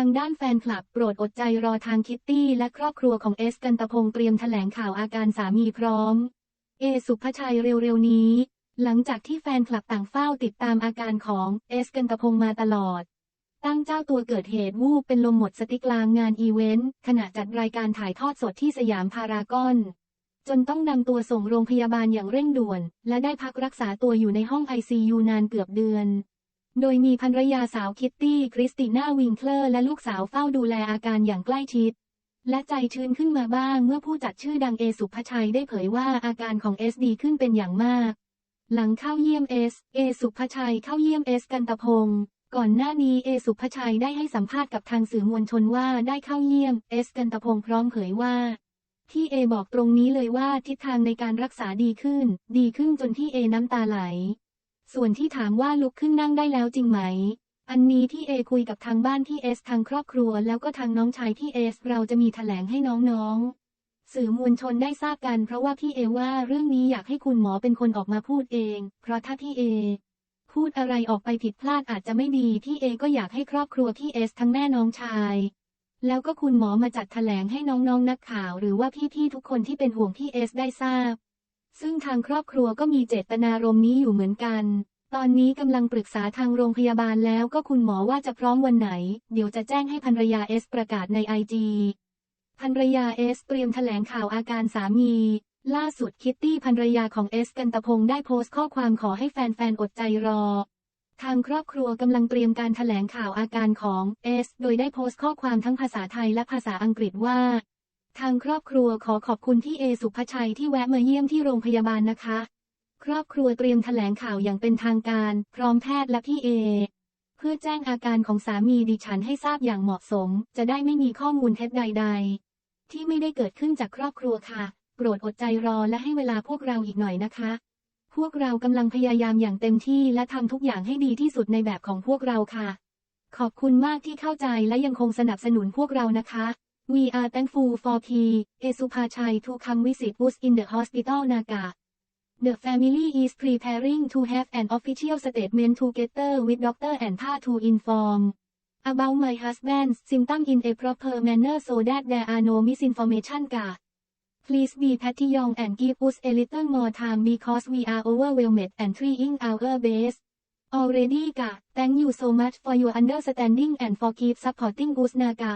ทางด้านแฟนคลับโปรดอดใจรอทางคิตตี้และครอบครัวของเอสกันตพงเตรียมแถลงข่าวอาการสามีพร้อม เอสุภชัยเร็วๆนี้ หลังจากที่แฟนคลับต่างเฝ้าติดตามอาการของเอสกันตพงมาตลอด ตั้งเจ้าตัวเกิดเหตุวูบเป็นลมหมดสติกลางงานอีเวนต์ขณะจัดรายการถ่ายทอดสดที่สยามพารากอน จนต้องนำตัวส่งโรงพยาบาลอย่างเร่งด่วน และได้พักรักษาตัวอยู่ในห้อง ICU นานเกือบเดือน โดยมีภรรยาสาวคิตตี้ คริสติน่าวิงเคลอร์และลูกสาวเฝ้าดูแลอาการอย่างใกล้ชิด และใจชื้นขึ้นมาบ้างเมื่อผู้จัดชื่อดังเอสุภชัยได้เผยว่าอาการของเอสดีขึ้นเป็นอย่างมาก หลังเข้าเยี่ยมเอส เอสุภชัยเข้าเยี่ยมเอสกันตะพงศ์ก่อนหน้านี้เอสุภชัยได้ให้สัมภาษณ์กับทางสื่อมวลชนว่าได้เข้าเยี่ยมเอสกันตะพงศ์พร้อมเผยว่า ที่เอบอกตรงนี้เลยว่าทิศทางในการรักษาดีขึ้น ดีขึ้นจนที่เอน้ำตาไหล ส่วนที่ถามว่าลุกขึ้นนั่งได้แล้วจริงไหม อันนี้ที่เอคุยกับทางบ้านที่เอสทางครอบครัว แล้วก็ทางน้องชายที่เอสเราจะมีแถลงให้น้องๆ สื่อมวลชนได้ทราบกันเพราะว่าพี่เอว่าเรื่องนี้อยากให้คุณหมอเป็นคนออกมาพูดเอง เพราะถ้าพี่เอพูดอะไรออกไปผิดพลาดอาจจะไม่ดีพี่เอก็อยากให้ครอบครัวพี่เอสทั้งแม่น้องชาย แล้วก็คุณหมอมาจัดแถลงให้น้องๆนนักข่าว หรือว่าพี่ๆทุกคนที่เป็นห่วงพี่เอสได้ทราบ ซึ่งทางครอบครัวก็มีเจตนารมณ์นี้อยู่เหมือนกัน ตอนนี้กำลังปรึกษาทางโรงพยาบาลแล้วก็คุณหมอว่าจะพร้อมวันไหน เดี๋ยวจะแจ้งให้ภรรยาเอสประกาศในไอจีภรรยาเอสเตรียมแถลงข่าวอาการสามี ล่าสุดคิตตี้ภรรยาของเอสกันตะพงได้โพสต์ข้อความขอให้แฟนๆ อดใจรอ ทางครอบครัวกำลังเตรียมการแถลงข่าวอาการของเอสโดยได้โพสต์ข้อความทั้งภาษาไทยและภาษาอังกฤษว่า ทางครอบครัวขอขอบคุณที่เอสุภชัยที่แวะมาเยี่ยมที่โรงพยาบาลนะคะ ครอบครัวเตรียมแถลงข่าวอย่างเป็นทางการ พร้อมแพทย์และพี่เอ เพื่อแจ้งอาการของสามีดิฉันให้ทราบอย่างเหมาะสม จะได้ไม่มีข้อมูลเท็จใด ๆ ที่ไม่ได้เกิดขึ้นจากครอบครัวค่ะ โปรดอดใจรอและให้เวลาพวกเราอีกหน่อยนะคะ พวกเรากำลังพยายามอย่างเต็มที่และทำทุกอย่างให้ดีที่สุดในแบบของพวกเราค่ะ ขอบคุณมากที่เข้าใจและยังคงสนับสนุนพวกเรานะคะ We are thankful for P. เอสุภาชัย to come visit us in the hospital Naga. The family is preparing to have an official statement together with doctor and Pa to inform about my husband's symptom in a proper manner so that there are no misinformation กะ Please be patient and give us a little more time because we are overwhelmed and trying our best. Already กะ Thank you so much for your understanding and for keep supporting us นะกะ